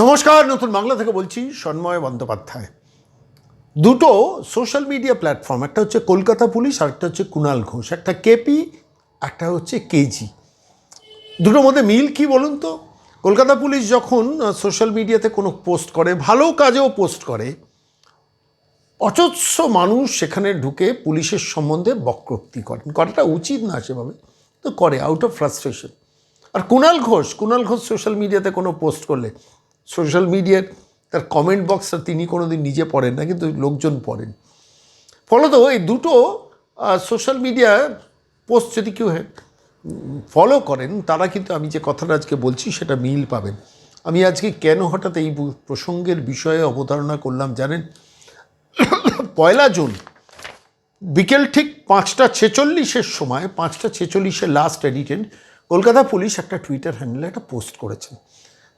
নমস্কার, নতুন বাংলা থেকে বলছি সন্ময় বন্দ্যোপাধ্যায়। দুটো সোশ্যাল মিডিয়া প্ল্যাটফর্ম একটা হচ্ছে কলকাতা পুলিশ আর একটা হচ্ছে কুণাল ঘোষ। একটা কেপি একটা হচ্ছে কেজি দুটোর মধ্যে মিল কি বলুন তো? কলকাতা পুলিশ যখন সোশ্যাল মিডিয়াতে কোনো পোস্ট করে, ভালো কাজেও পোস্ট করে অজস্র মানুষ সেখানে ঢুকে পুলিশের সম্বন্ধে বক্রোক্তি করেন। করাটা উচিত না সেভাবে, তো করে আউট অফ ফ্রাস্ট্রেশন আর কুণাল ঘোষ কুণাল ঘোষ সোশ্যাল মিডিয়াতে কোনো পোস্ট করলে সোশ্যাল মিডিয়ার তার কমেন্ট বক্সটা তিনি কোনো দিন নিজে পড়েন না, কিন্তু লোকজন পড়েন। ফলত এই দুটো সোশ্যাল মিডিয়া পোস্ট যদি কেউ ফলো করেন, তারা কিন্তু আমি যে কথাটা আজকে বলছি সেটা মিল পাবেন। আমি আজকে কেন হঠাৎ এই প্রসঙ্গের বিষয়ে অবতারণা করলাম জানেন? পয়লা জুন, বিকেল ঠিক পাঁচটা ছেচল্লিশের সময়, পাঁচটা ছেচল্লিশের লাস্ট এডিটেড কলকাতা পুলিশ একটা টুইটার হ্যান্ডেলে একটা পোস্ট করেছেন।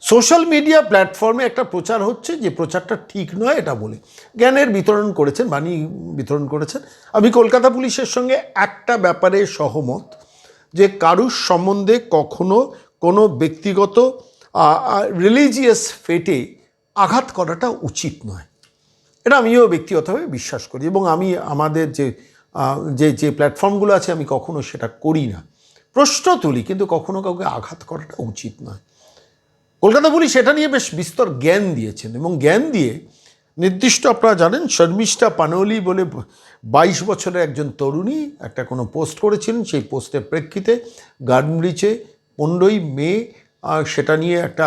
সোশ্যাল মিডিয়া প্ল্যাটফর্মে একটা প্রচার হচ্ছে যে প্রচারটা ঠিক নয় এটা বলে। জ্ঞানের বিতরণ করেছেন, বাণী বিতরণ করেছেন। আমি কলকাতা পুলিশের সঙ্গে একটা ব্যাপারে সহমত যে কারুর সম্বন্ধে কখনো কোনো ব্যক্তিগত রিলিজিয়াস ফেটে আঘাত করাটা উচিত নয়। এটা আমিও ব্যক্তিগতভাবে বিশ্বাস করি এবং আমি আমাদের যে যে যে প্ল্যাটফর্মগুলো আছে আমি কখনো সেটা করি না। প্রশ্ন তুলি কিন্তু কখনো কাউকে আঘাত করাটা উচিত নয়। কলকাতা পুলিশ এটা নিয়ে বেশ বিস্তর জ্ঞান দিয়েছেন এবং জ্ঞান দিয়ে নির্দিষ্ট আপনারা জানেন, শর্মিষ্ঠা পানৌলি বলে বাইশ বছরের একজন তরুণী একটা কোনো পোস্ট করেছিলেন সেই পোস্টের প্রেক্ষিতে গার্ডব্রিজে পনেরোই মে সেটা নিয়ে একটা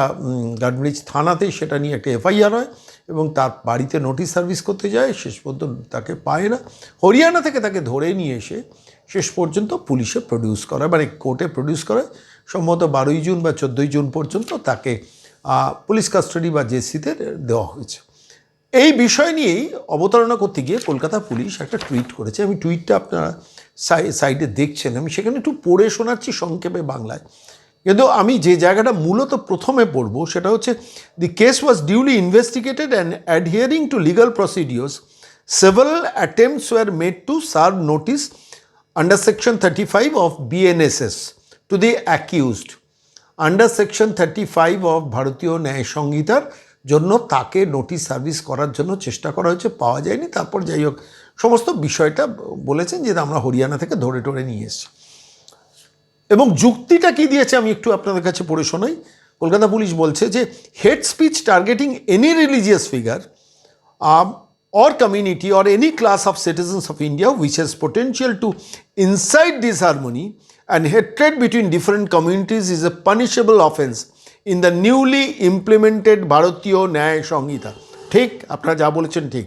গার্ডব্রিজ থানাতে সেটা নিয়ে একটা এফআইআর হয় এবং তার বাড়িতে নোটিশ সার্ভিস করতে যায়, শেষ পর্যন্ত তাকে পায় না। হরিয়ানা থেকে তাকে ধরে নিয়ে এসে শেষ পর্যন্ত পুলিশে প্রডিউস করা মানে কোর্টে প্রডিউস করে। সম্ভবত বারোই জুন বা চোদ্দোই জুন পর্যন্ত তাকে পুলিশ কাস্টাডি বা জেসিতে দেওয়া হয়েছে। এই বিষয় নিয়েই অবতারণা করতে গিয়ে কলকাতা পুলিশ একটা টুইট করেছে। আমি টুইটটা আপনারা সাই- সাইডে দেখছেন। আমি সেখানে একটু পড়ে শোনাচ্ছি সংক্ষেপে বাংলায়। কিন্তু আমি যে জায়গাটা মূলত প্রথমে পড়ব সেটা হচ্ছে the case was duly investigated and adhering to legal procedures several attempts were made to serve notice under section thirty five of BNSS to the accused under section thirty five of ভারতীয় ন্যায় সংহিতার জন্য তাকে notice service করার জন্য চেষ্টা করা হয়েছে পাওয়া যায়নি তারপর যাই হোক সমস্ত বিষয়টা বলেছেন যে আমরা হরিয়ানা থেকে ধরে টরে নিয়ে এসেছি। এবং যুক্তিটা কি দিয়েছে আমি একটু আপনাদের কাছে পড়ে শোনাই। কলকাতা পুলিশ বলছে যে hate speech targeting any religious figure um, or community or any class of citizens of India which has potential to incite disharmony and hatred between different communities is a punishable offense in the newly implemented ভারতীয় ন্যায় সংহিতা ঠিক আপনারা যা বলেছেন ঠিক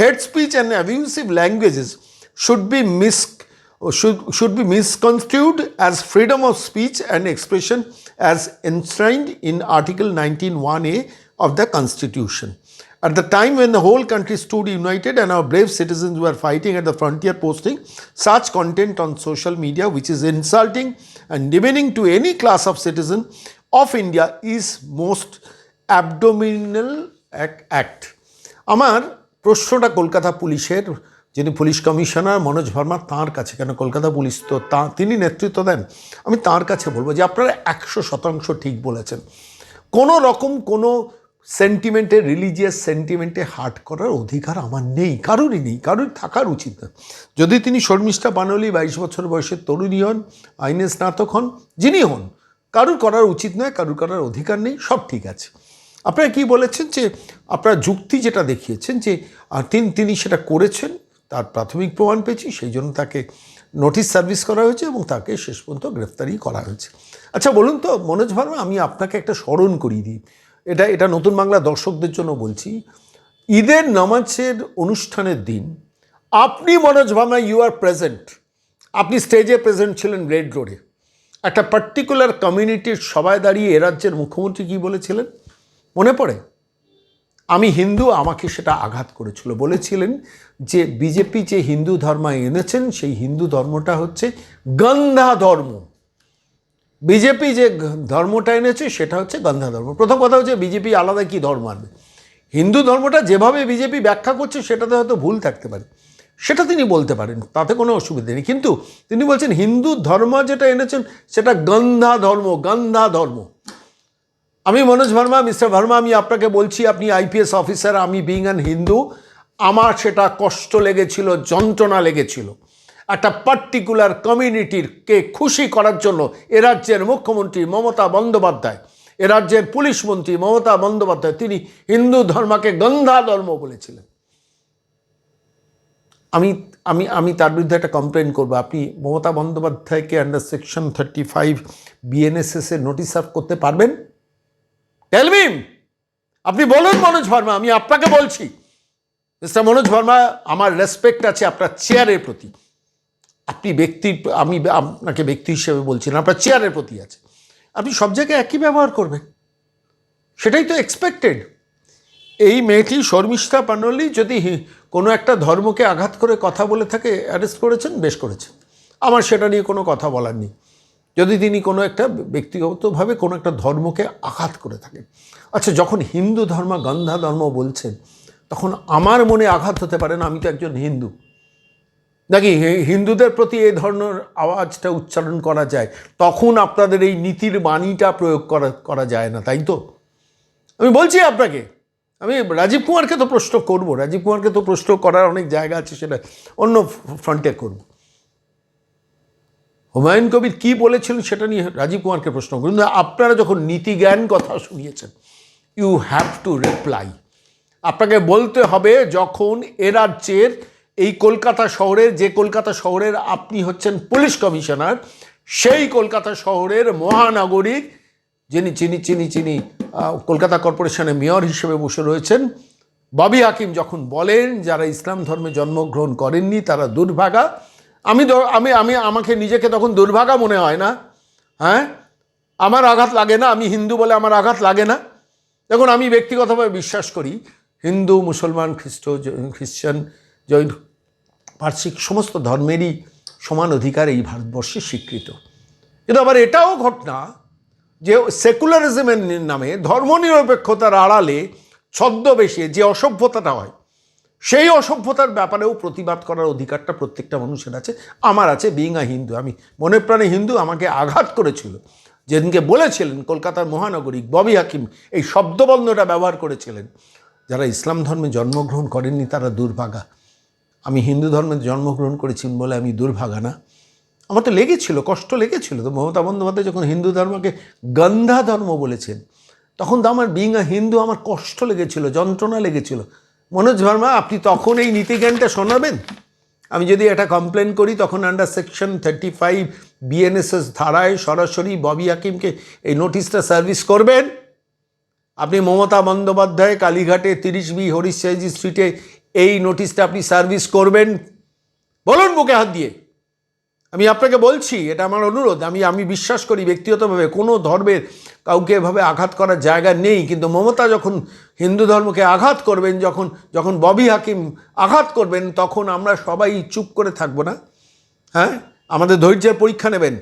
hate speech and abusive languages should be miss should, should be misconstrued as freedom of speech and expression as enshrined in Article 19.1a of the Constitution. At the time when the whole country stood united and our brave citizens were fighting at the frontier posting such content on social media which is insulting and demeaning to any class of citizen of India is most abdominal ac- act. আমার প্রশ্নটা কলকাতা পুলিশের যিনি police commissioner Manoj Verma তাঁর কাছে কেন Kolkata police তো তা তিনি নেতৃত্ব দেন আমি তাঁর কাছে বলব যে আপনারা একশো শতাংশ ঠিক বলেছেন কোনো রকম কোনো সেন্টিমেন্টে রিলিজিয়াস সেন্টিমেন্টে হার্ট করার অধিকার আমার নেই, কারোরই নেই, কারোর থাকার উচিত না। যদি তিনি শর্মিষ্ঠা বানলি, বাইশ বছর বয়সের তরুণী হন আইনে স্নাতক হন, যিনি হন, কারুর করার উচিত নয়, কারুর করার অধিকার নেই, সব ঠিক আছে। আপনারা কি বলেছেন যে, আপনারা যুক্তি যেটা দেখিয়েছেন যে তিনি তিনি সেটা করেছেন, তার প্রাথমিক প্রমাণ পেয়েছি, সেই জন্য তাকে নোটিশ সার্ভিস করা হয়েছে এবং তাকে শেষ পর্যন্ত গ্রেফতারি করা হয়েছে। আচ্ছা বলুন তো, মনোজ ভার্মা, আমি আপনাকে একটা স্মরণ করিয়ে দিই। এটা এটা নতুন বাংলা দর্শকদের জন্য বলছি। ঈদের নামাজের অনুষ্ঠানের দিন, আপনি Manoj Verma you are present আপনি স্টেজে প্রেজেন্ট ছিলেন রেড রোডে একটা পার্টিকুলার কমিউনিটির সবাই দাঁড়িয়ে এ রাজ্যের মুখ্যমন্ত্রী কী বলেছিলেন? মনে পড়ে? আমি হিন্দু, আমাকে সেটা আঘাত করেছিল। বলেছিলেন যে বিজেপি যে হিন্দু ধর্ম এনেছেন, সেই হিন্দু ধর্মটা হচ্ছে গন্ধা ধর্ম। বিজেপি যে ধর্মটা এনেছে, সেটা হচ্ছে গন্ধা ধর্ম। প্রথম কথা হচ্ছে বিজেপি আলাদা কি ধর্ম আনবে? হিন্দু ধর্মটা যেভাবে বিজেপি ব্যাখ্যা করছে, সেটাতে হয়তো ভুল থাকতে পারে। সেটা তিনি বলতে পারেন, তাতে কোনো অসুবিধা নেই। কিন্তু তিনি বলছেন, হিন্দু ধর্ম যেটা এনেছেন, সেটা গন্ধা ধর্ম গন্ধা ধর্ম। আমি মনোজ ভার্মা, মিস্টার ভার্মা, আমি আপনাকে বলছি, আপনি আইপিএস অফিসার, আমি বিং অ্যান হিন্দু, আমার সেটা কষ্ট লেগেছিল, যন্ত্রণা লেগেছিল। একটা পার্টিকুলার কমিউনিটির কে খুশি করার জন্য এ রাজ্যের মুখ্যমন্ত্রী মমতা বন্দ্যোপাধ্যায়, এ রাজ্যের পুলিশ মন্ত্রী মমতা বন্দ্যোপাধ্যায়, তিনি হিন্দু ধর্মকে গন্ধা ধর্ম বলেছিলেন। আমি আমি আমি তার বিরুদ্ধে একটা কমপ্লেন করব। আপনি মমতা বন্দ্যোপাধ্যায়কে under section thirty five BNSS notice serve করতে পারবেন? টেলমিম আপনি বলুন মনোজ ভার্মা, আমি আপনাকে বলছি। মিস্টার মনোজ ভার্মা, আমার রেসপেক্ট আছে আপনার চেয়ারের প্রতি। আপনি ব্যক্তি, আমি আপনাকে ব্যক্তি হিসেবে বলছি না, আপনার চেয়ারের প্রতি আছে। আপনি সব জায়গায় একই ব্যবহার করবেন। সেটাই তো এক্সপেক্টেড এই মেয়েটি শর্মিষ্ঠা পানলি যদি কোনো একটা ধর্মকে আঘাত করে কথা বলে থাকে অ্যারেস্ট করেছেন, বেশ করেছেন। আমার সেটা নিয়ে কোনো কথা বলার নেই। যদি তিনি কোনো একটা ব্যক্তিগতভাবে কোনো একটা ধর্মকে আঘাত করে থাকেন। আচ্ছা যখন হিন্দু ধর্ম গন্ধা ধর্ম বলছেন, তখন আমার মনে আঘাত হতে পারে না, আমি তো একজন হিন্দু। নাকি হিন্দুদের প্রতি এই ধরনের আওয়াজটা উচ্চারণ করা যায়? তখন আপনাদের এই নীতির বাণীটা প্রয়োগ করা করা যায় না, তাই তো? আমি বলছি আপনাকে, আমি রাজীব কুমারকে তো প্রশ্ন করব, রাজীব কুমারকে তো প্রশ্ন করার অনেক জায়গা আছে সেটা অন্য ফ্রন্টে করব। হুমায়ুন কবির কি বলেছিলেন সেটা নিয়ে রাজীব কুমারকে প্রশ্ন করুন। আপনারা যখন নীতি জ্ঞান কথা শুনিয়েছেন ইউ হ্যাভ টু রিপ্লাই আপনাকে বলতে হবে যখন এ রাজ্যের এই কলকাতা শহরের যে কলকাতা শহরের আপনি হচ্ছেন পুলিশ কমিশনার, সেই কলকাতা শহরের মহানাগরিক যিনি চিনি চিনি চিনি কলকাতা কর্পোরেশনের মেয়র হিসেবে বসে রয়েছেন, ববি হাকিম যখন বলেন যারা ইসলাম ধর্মে জন্মগ্রহণ করেননি তারা দুর্ভাগা। আমি আমি আমি আমাকে নিজেকে তখন দুর্ভাগা মনে হয় না। হ্যাঁ? আমার আঘাত লাগে না, আমি হিন্দু বলে আমার আঘাত লাগে না। দেখুন, আমি ব্যক্তিগতভাবে বিশ্বাস করি, হিন্দু, মুসলমান, খ্রিস্ট খ্রিশ্চান জৈন। পার্শ্বিক সমস্ত ধর্মেরই সমান অধিকার এই ভারতবর্ষে স্বীকৃত। কিন্তু আবার এটাও ঘটনা যে সেকুলারিজমের নামে ধর্মনিরপেক্ষতার আড়ালে ছদ্মবেশে যে অসভ্যতাটা হয়, সেই অসভ্যতার ব্যাপারেও প্রতিবাদ করার অধিকারটা প্রত্যেকটা মানুষের আছে, আমার আছে বিং আ হিন্দু আমি মনে প্রাণে হিন্দু, আমাকে আঘাত করেছিল। যেদিনকে বলেছিলেন কলকাতার মহানগরী ববি হাকিম এই শব্দবন্ধটা ব্যবহার করেছিলেন। যারা ইসলাম ধর্মে জন্মগ্রহণ করেননি, তারা দুর্ভাগা। আমি হিন্দু ধর্মে জন্মগ্রহণ করেছি বলে আমি দুর্ভাগা না আমার তো লেগেছিল, কষ্ট লেগেছিল। তো মমতা বন্দ্যোপাধ্যায় যখন হিন্দু ধর্মকে গন্ধা ধর্ম বলেছেন, তখন তো আমার বিং আ হিন্দু আমার কষ্ট লেগেছিল, যন্ত্রণা লেগেছিল। মনোজ ভার্মা, আপনি তখন এই নীতিজ্ঞানটা শোনাবেন? আমি যদি এটা কমপ্লেন করি, তখন under section thirty five BNSS ধারায় সরাসরি ববি হাকিমকে এই নোটিশটা সার্ভিস করবেন। আপনি মমতা বন্দ্যোপাধ্যায়, কালীঘাটে তিরিশ বি হরিশ সাইজি স্ট্রিটে এই নোটিশটা আপনি সার্ভিস করবেন। বলুন বুকে হাত দিয়ে। আমি আপনাকে বলছি, এটা আমার অনুরোধ, আমি আমি বিশ্বাস করি ব্যক্তিগতভাবে কোনো ধর্মের কাউকে এভাবে আঘাত করার জায়গা নেই, কিন্তু মমতা যখন হিন্দু ধর্মকে আঘাত করবেন, যখন যখন ববি হাকিম আঘাত করবেন, তখন আমরা সবাই চুপ করে থাকব না? হ্যাঁ? আমাদের ধৈর্যের পরীক্ষা নেবেন।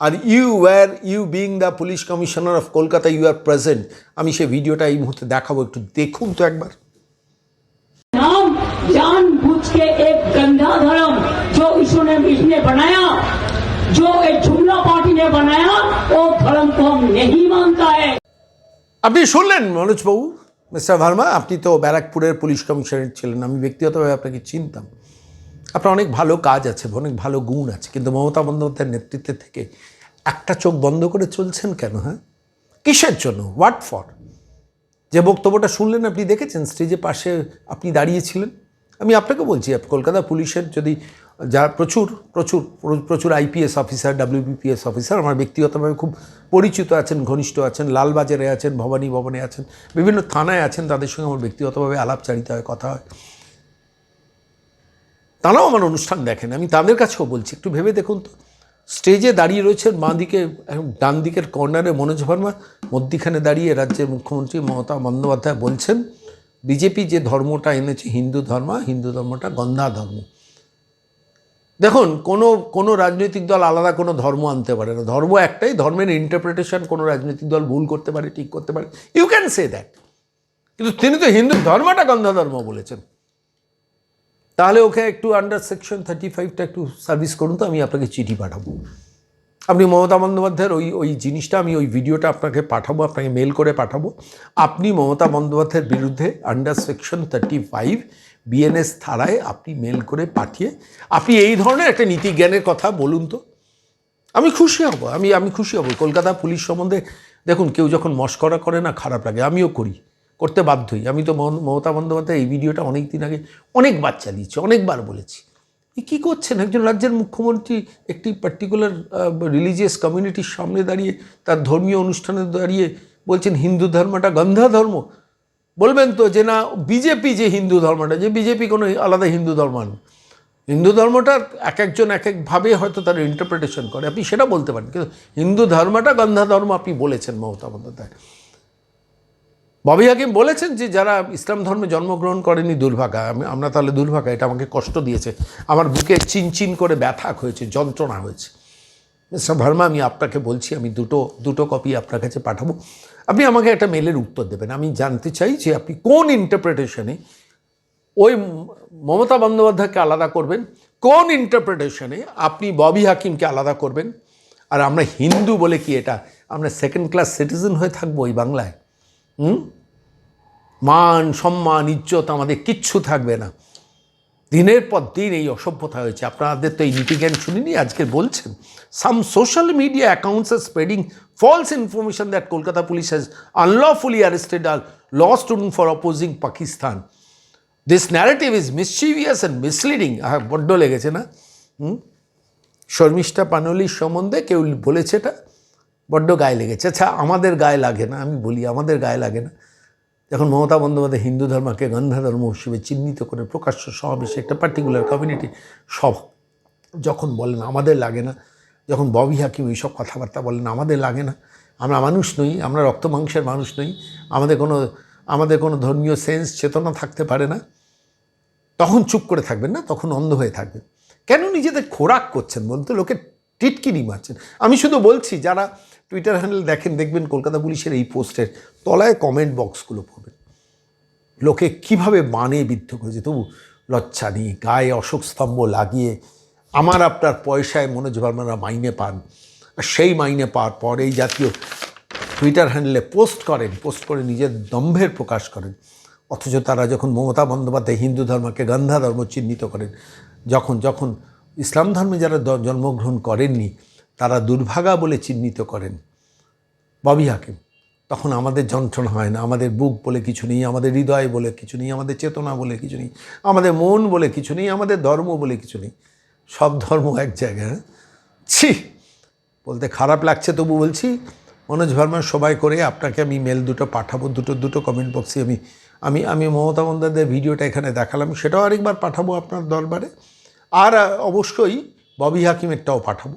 আর you were you being the police commissioner of Kolkata you are present আমি সেই ভিডিওটা এই মুহূর্তে দেখাবো, একটু দেখুন তো একবার। जानबूझ के एक गंदा धर्म जो इसने इसने बनाया जो एक जुमला पार्टी ने बनाया वो धर्म को हम नहीं मानता है আপনি শুনলেন মনোজবাবু মিস্টার ভার্মা আপনি তো ব্যারাকপুরের পুলিশ কমিশনার ছিলেন আমি ব্যক্তিগতভাবে আপনাকে চিনতাম আপনার অনেক ভালো কাজ আছে অনেক ভালো গুণ আছে কিন্তু মমতা বন্দ্যোপাধ্যায়ের নেতৃত্বে থেকে একটা চোখ বন্ধ করে চলছেন কেন হ্যাঁ কিসের জন্য হোয়াট ফর যে বক্তব্যটা শুনলেন আপনি দেখেছেন স্টেজে পাশে আপনি দাঁড়িয়েছিলেন আমি আপনাকে বলছি, কলকাতা পুলিশের যদি যা প্রচুর প্রচুর প্রচুর আইপিএস অফিসার, ডাব্লিউবিপিএস অফিসার, আমার ব্যক্তিগতভাবে খুব পরিচিত আছেন, ঘনিষ্ঠ আছেন, লালবাজারে আছেন, ভবানী ভবনে আছেন, বিভিন্ন থানায় আছেন, তাদের সঙ্গে আমার ব্যক্তিগতভাবে আলাপচারিতা হয়, কথা হয়। তারাও আমার অনুষ্ঠান দেখেন, আমি তাদের কাছেও বলছি, একটু ভেবে দেখুন তো। স্টেজে দাঁড়িয়ে রয়েছেন, বাঁ দিকে ডান দিকের কর্নারে মনোজ ভার্মা, মধ্যিখানে দাঁড়িয়ে রাজ্যের মুখ্যমন্ত্রী মমতা বন্দ্যোপাধ্যায় বলছেন বিজেপি যে ধর্মটা এনেছে, হিন্দু ধর্ম, হিন্দু ধর্মটা গন্ধা ধর্ম। দেখুন, কোনো কোনো রাজনৈতিক দল আলাদা কোনো ধর্ম আনতে পারে না। ধর্ম একটাই, ধর্মের ইন্টারপ্রিটেশন কোনো রাজনৈতিক দল ভুল করতে পারে, ঠিক করতে পারে। ইউ ক্যান সে দ্যাট কিন্তু তিনি তো হিন্দু, ধর্মটা গন্ধা ধর্ম বলেছেন। তাহলে ওকে একটু আন্ডার সেকশন থার্টি ফাইভটা একটু সার্ভিস করুন তো, আমি আপনাকে চিঠি পাঠাবো। আপনি মমতা বন্দ্যোপাধ্যায়ের ওই ওই জিনিসটা, আমি ওই ভিডিওটা আপনাকে পাঠাবো, আপনাকে মেল করে পাঠাবো। আপনি মমতা বন্দ্যোপাধ্যায়ের বিরুদ্ধে under section thirty five BNS ধারায় আপনি মেল করে পাঠিয়ে, আপনি এই ধরনের একটা নীতি জ্ঞানের কথা বলুন তো। আমি খুশি হব, আমি আমি খুশি হব। কলকাতা পুলিশ সম্বন্ধে দেখুন, কেউ যখন মস্করা করে না, খারাপ লাগে। আমিও করি, করতে বাধ্যই আমি তো মম- মমতা বন্দ্যোপাধ্যায় এই ভিডিওটা অনেক দিন আগে, অনেকবার চালিয়েছি, অনেকবার বলেছি। কী করছেন? একজন রাজ্যের মুখ্যমন্ত্রী একটি পার্টিকুলার রিলিজিয়াস কমিউনিটির সামনে দাঁড়িয়ে, তার ধর্মীয় অনুষ্ঠানে দাঁড়িয়ে বলছেন, হিন্দু ধর্মটা গন্ধা ধর্ম। বলবেন তো যে না, বিজেপি যে হিন্দু ধর্মটা, যে বিজেপি কোনো আলাদা হিন্দু ধর্ম নয় হিন্দু ধর্মটার এক একজন এক একভাবে হয়তো তার ইন্টারপ্রিটেশন করে। আপনি সেটা বলতে পারেন। কিন্তু হিন্দু ধর্মটা গন্ধা ধর্ম আপনি বলেছেন মমতা বন্দ্যোপাধ্যায়। ববি হাকিম বলেছেন যে যারা ইসলাম ধর্মে জন্মগ্রহণ করেনি দুর্ভাগা, আমি আমরা তাহলে দুর্ভাগা, এটা আমাকে কষ্ট দিয়েছে। আমার বুকে চিনচিন করে ব্যথা হয়েছে, যন্ত্রণা হয়েছে। মিস্টার ভার্মা, আমি আপনাকে বলছি, আমি দুটো দুটো কপি আপনার কাছে পাঠাবো। আপনি আমাকে একটা মেলের উত্তর দেবেন। আমি জানতে চাই যে আপনি কোন ইন্টারপ্রিটেশনে ওই মমতা বন্দ্যোপাধ্যায়কে আলাদা করবেন, কোন ইন্টারপ্রিটেশনে আপনি ববি হাকিমকে আলাদা করবেন? আর আমরা হিন্দু বলে কি এটা? আমরা সেকেন্ড ক্লাস সিটিজেন হয়ে থাকব ওই বাংলায়? মান, সম্মান, ইজ্জত আমাদের কিচ্ছু থাকবে না। দিনের পর দিন এই অসভ্যতা হয়েছে। আপনাদের তো এই নীতিজ্ঞান শুনিনি, আজকে বলছেন। Some social media accounts are spreading false information that Kolkata police has unlawfully arrested a law student for opposing Pakistan this narrative is mischievous and misleading হ্যাঁ বড্ড লেগেছে না? শর্মিষ্ঠা পানলির সম্বন্ধে কেউ বলেছে এটা? বড্ড গায়ে লেগেছে। আচ্ছা আমাদের গায়ে লাগে না, আমি বলি আমাদের গায়ে লাগে না। যখন মমতা বন্দ্যোপাধ্যায় হিন্দু ধর্মকে গন্ধা ধর্ম হিসেবে চিহ্নিত করে প্রকাশ্য সমাবেশে একটা পার্টিকুলার কমিউনিটি সব যখন বলেন আমাদের লাগে না, যখন ববি হাকিম এইসব কথাবার্তা বলেন আমাদের লাগে না। আমরা মানুষ নই, আমরা রক্ত মাংসের মানুষ নই, আমাদের কোনো আমাদের কোনো ধর্মীয় সেন্স চেতনা থাকতে পারে না। তখন চুপ করে থাকবেন না, তখন অন্ধ হয়ে থাকবেন। কেন নিজেদের খোরাক করছেন বলতে লোকে টিটকিরি মারছেন আমি শুধু বলছি, যারা টুইটার হ্যান্ডেল দেখেন, দেখবেন কলকাতা পুলিশের এই পোস্টের তলায় কমেন্ট বক্সগুলো পড়বেন। লোকে কীভাবে বানে বিদ্ধ করেছে? তবু লজ্জা নেই গায়ে অশোক স্তম্ভ লাগিয়ে আমার আপনার পয়সায় মনোজ বর্মারা মাইনে পান। আর সেই মাইনে পাওয়ার পর এই জাতীয় টুইটার হ্যান্ডেলে পোস্ট করেন পোস্ট করে নিজের দম্ভের প্রকাশ করেন। অথচ তারা যখন মমতা বন্দ্যোপাধ্যায় হিন্দু ধর্মকে গন্ধা ধর্ম চিহ্নিত করেন, যখন যখন ইসলাম ধর্মে যারা জন্মগ্রহণ করেননি, তারা দুর্ভাগা বলে চিহ্নিত করেন। ববি হাকিম, তখন আমাদের যন্ত্রণা হয় না, আমাদের বুক বলে কিছু নেই, আমাদের হৃদয় বলে কিছু নেই, আমাদের চেতনা বলে কিছু নেই, আমাদের মন বলে কিছু নেই, আমাদের ধর্ম বলে কিছু নেই। সব ধর্ম এক জায়গায় হ্যাঁ? ছি! বলতে খারাপ লাগছে তবু বলছি, মনোজ ভার্মার সবাই করে আপনাকে আমি মেল দুটো পাঠাবো, দুটো দুটো কমেন্ট বক্সে আমি আমি আমি মমতা বন্দ্যোপাধ্যায়ের ভিডিওটা এখানে দেখালাম, সেটাও আরেকবার পাঠাবো আপনার দরবারে। আর অবশ্যই ববি হাকিমেরটাও পাঠাবো।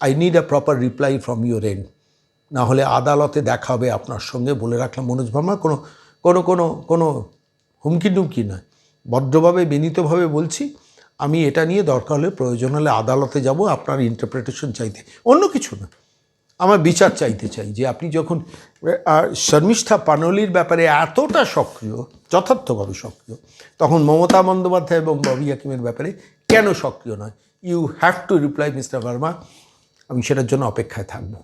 I need a proper reply from your end না হলে আদালতে দেখা হবে আপনার সঙ্গে বলে রাখলাম মনোজ ভার্মা, কোনো কোনো কোনো কোনো হুমকি টুমকি নয়। ভদ্রভাবে, বিনীতভাবে বলছি, আমি এটা নিয়ে দরকার হলে প্রয়োজন হলে আদালতে যাব, আপনার ইন্টারপ্রিটেশন চাইতে। অন্য কিছু না। আমার বিচার চাইতে চাই যে আপনি যখন শর্মিষ্ঠা পানলির ব্যাপারে এতটা সক্রিয়, যথার্থভাবে সক্রিয়, তখন মমতা বন্দ্যোপাধ্যায় এবং ববি হাকিমের ব্যাপারে কেন সক্রিয় নয়? You have to reply mister Verma আমি সেটার জন্য অপেক্ষায় থাকব।